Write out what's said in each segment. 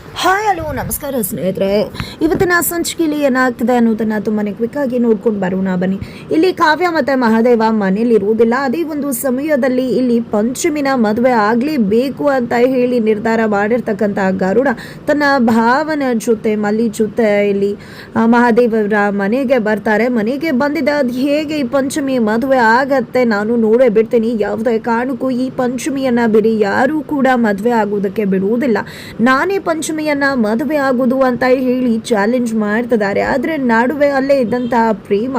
Hi, hello, ನಮಸ್ಕಾರ ಸ್ನೇಹಿತರೆ. ಇವತ್ತಿನ ಸಂಚಿಕೆಯಲ್ಲಿ ಏನಾಗ್ತಿದೆ ಅನ್ನೋದನ್ನ ಕ್ವಿಕ್ ಆಗಿ ನೋಡ್ಕೊಂಡು ಬರೋಣ ಬನ್ನಿ. ಇಲ್ಲಿ ಕಾವ್ಯ ಮತ್ತೆ ಮಹಾದೇವ ಮನೇಲಿ ಇರುವುದಿಲ್ಲ. ಅದೇ ಒಂದು ಸಮಯದಲ್ಲಿ ಇಲ್ಲಿ ಪಂಚಮಿನ ಮದುವೆ ಆಗಲೇಬೇಕು ಅಂತ ಹೇಳಿ ನಿರ್ಧಾರ ಮಾಡಿರ್ತಕ್ಕಂಥ ಗರುಡ ತನ್ನ ಭಾವನ ಜೊತೆ, ಮಲ್ಲಿ ಜೊತೆ ಇಲ್ಲಿ ಮಹಾದೇವರ ಮನೆಗೆ ಬರ್ತಾರೆ. ಮನೆಗೆ ಬಂದಿದ್ದ ಅದು ಹೇಗೆ ಈ ಪಂಚಮಿ ಮದುವೆ ಆಗತ್ತೆ ನಾನು ನೋಡೇ ಬಿಡ್ತೀನಿ. ಯಾವುದೇ ಕಾರಣಕ್ಕೂ ಈ ಪಂಚಮಿಯನ್ನ ಬಿಡಿ. ಯಾರೂ ಕೂಡ ಮದುವೆ ಆಗುವುದಕ್ಕೆ ಬಿಡುವುದಿಲ್ಲ. ನಾನೇ ಪಂಚಮಿಯನ್ನ ಮದುವೆ ಆಗುದು ಅಂತ ಹೇಳಿ ಚಾಲೆಂಜ್ ಮಾಡ್ತಿದ್ದಾರೆ. ಆದ್ರೆ ನಡುವೆ ಅಲ್ಲೇ ಇದ್ದಂತಹ ಪ್ರೇಮ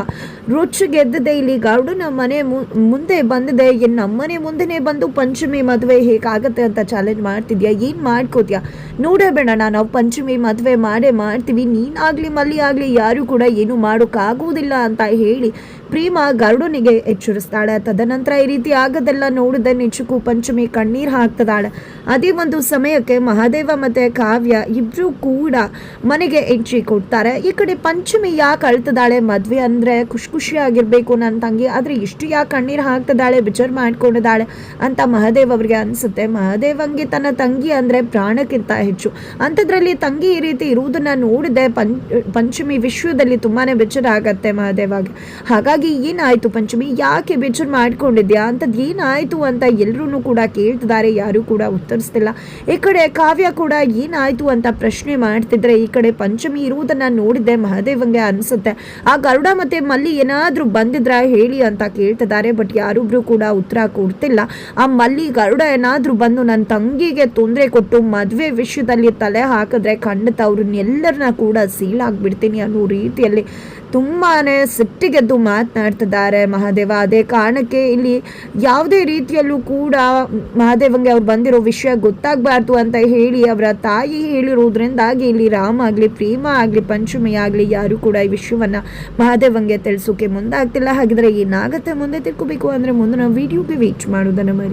ರುಚಿ ಗೆದ್ದದೆ ಇಲ್ಲಿ ಗೌಡನ ಮನೆ ಮುಂದೆ ಬಂದಿದೆ. ಏನ್ ನಮ್ಮನೆ ಮುಂದೆನೆ ಬಂದು ಪಂಚಮಿ ಮದುವೆ ಹೇಗಾಗತ್ತೆ ಅಂತ ಚಾಲೆಂಜ್ ಮಾಡ್ತಿದ್ಯಾ? ಏನ್ ಮಾಡ್ಕೋತೀಯಾ? ನೋಡೇ ಬೇಡ ನಾವು ಪಂಚಮಿ ಮದುವೆ ಮಾಡೇ ಮಾಡ್ತೀವಿ. ನೀನಾಗ್ಲಿ ಮಲ್ಲಿ ಆಗ್ಲಿ ಯಾರು ಕೂಡ ಏನು ಮಾಡೋಕ್ಕಾಗುವುದಿಲ್ಲ ಅಂತ ಹೇಳಿ ಪ್ರೇಮ ಗರುಡನಿಗೆ ಎಚ್ಚರಿಸ್ತಾಳೆ. ತದನಂತರ ಈ ರೀತಿ ಆಗದೆಲ್ಲ ನೋಡಿದ. ನಿಜಕ್ಕೂ ಪಂಚಮಿ ಕಣ್ಣೀರ್ ಹಾಕ್ತದಾಳೆ. ಅದೇ ಒಂದು ಸಮಯಕ್ಕೆ ಮಹಾದೇವ ಮತ್ತೆ ಕಾವ್ಯ ಇಬ್ರು ಕೂಡ ಮನೆಗೆ ಎಂಟ್ರಿ ಕೊಡ್ತಾರೆ. ಈ ಕಡೆ ಪಂಚಮಿ ಯಾಕೆ ಅಳ್ತದಾಳೆ? ಮದ್ವೆ ಅಂದ್ರೆ ಖುಷಿ ಖುಷಿಯಾಗಿರ್ಬೇಕು ನನ್ನ ತಂಗಿ. ಆದ್ರೆ ಇಷ್ಟು ಯಾಕೆ ಕಣ್ಣೀರ್ ಹಾಕ್ತದಾಳೆ? ಬಿಚಾರ ಮಾಡ್ಕೊಂಡಿದ್ದಾಳೆ ಅಂತ ಮಹಾದೇವ್ ಅವ್ರಿಗೆ ಅನ್ಸುತ್ತೆ. ಮಹಾದೇವಂಗೆ ತನ್ನ ತಂಗಿ ಅಂದ್ರೆ ಪ್ರಾಣಕ್ಕಿಂತ ಹೆಚ್ಚು. ಅಂಥದ್ರಲ್ಲಿ ತಂಗಿ ಈ ರೀತಿ ಇರುವುದನ್ನ ನೋಡಿದೆ ಪಂಚ ಪಂಚಮಿ ವಿಶ್ವದಲ್ಲಿ ತುಂಬಾನೇ ಬೆಚ್ಚರ ಆಗತ್ತೆ ಮಹಾದೇವಾಗ ಹಾಗಾಗಿ ಏನಾಯ್ತು ಪಂಚಮಿ? ಯಾಕೆ ಬೆಚ್ಚರ್ ಮಾಡ್ಕೊಂಡಿದ್ಯಾ? ಅಂತದ್ ಏನಾಯ್ತು ಅಂತ ಎಲ್ರು ಕೂಡ ಕೇಳ್ತಿದ್ದಾರೆ. ಯಾರು ಕೂಡ ಉತ್ತರಿಸ್ತಿಲ್ಲ. ಈ ಕಡೆ ಕಾವ್ಯ ಕೂಡ ಏನಾಯ್ತು ಅಂತ ಪ್ರಶ್ನೆ ಮಾಡ್ತಿದ್ರೆ ಈ ಕಡೆ ಪಂಚಮಿ ಇರುವುದನ್ನ ನೋಡಿದ್ದೆ ಮಹಾದೇವಂಗೆ ಅನ್ಸುತ್ತೆ. ಆ ಗರುಡ ಮತ್ತೆ ಮಲ್ಲಿ ಏನಾದ್ರೂ ಬಂದಿದ್ರ ಹೇಳಿ ಅಂತ ಕೇಳ್ತಿದ್ದಾರೆ, ಬಟ್ ಯಾರೊಬ್ರು ಕೂಡ ಉತ್ತರ ಕೊಡ್ತಿಲ್ಲ. ಆ ಮಲ್ಲಿ ಗರುಡ ಏನಾದ್ರೂ ಬಂದು ನನ್ನ ತಂಗಿಗೆ ತೊಂದರೆ ಕೊಟ್ಟು ಮದುವೆ ವಿಷಯದಲ್ಲಿ ತಲೆ ಹಾಕಿದ್ರೆ ಖಂಡಿತ ಅವ್ರನ್ನೆಲ್ಲರನ್ನ ಕೂಡ ಸೀಳಾಗ್ಬಿಡ್ತೀನಿ ಅನ್ನೋ ರೀತಿಯಲ್ಲಿ ತುಂಬಾ ಸಿಟ್ಟಿಗೆದ್ದು ಮಾತನಾಡ್ತಿದ್ದಾರೆ ಮಹಾದೇವ. ಅದೇ ಕಾರಣಕ್ಕೆ ಇಲ್ಲಿ ಯಾವುದೇ ರೀತಿಯಲ್ಲೂ ಕೂಡ ಮಹಾದೇವಂಗೆ ಅವ್ರು ಬಂದಿರೋ ವಿಷಯ ಗೊತ್ತಾಗಬಾರ್ದು ಅಂತ ಹೇಳಿ ಅವರ ತಾಯಿ ಹೇಳಿರೋದ್ರಿಂದಾಗಿ ಇಲ್ಲಿ ರಾಮ ಆಗಲಿ, ಪ್ರೇಮ ಆಗಲಿ, ಪಂಚಮಿ ಆಗಲಿ, ಯಾರು ಕೂಡ ಈ ವಿಷಯವನ್ನ ಮಹಾದೇವಂಗೆ ತಿಳಿಸೋಕೆ ಮುಂದಾಗ್ತಿಲ್ಲ. ಹಾಗಿದ್ರೆ ಏನಾಗುತ್ತೆ ಮುಂದೆ ತಿಳ್ಕೊಬೇಕು ಅಂದ್ರೆ ಮುಂದಿನ ವಿಡಿಯೋಗೆ ವೀಚ್ ಮಾಡೋದನ್ನ ಮರಿ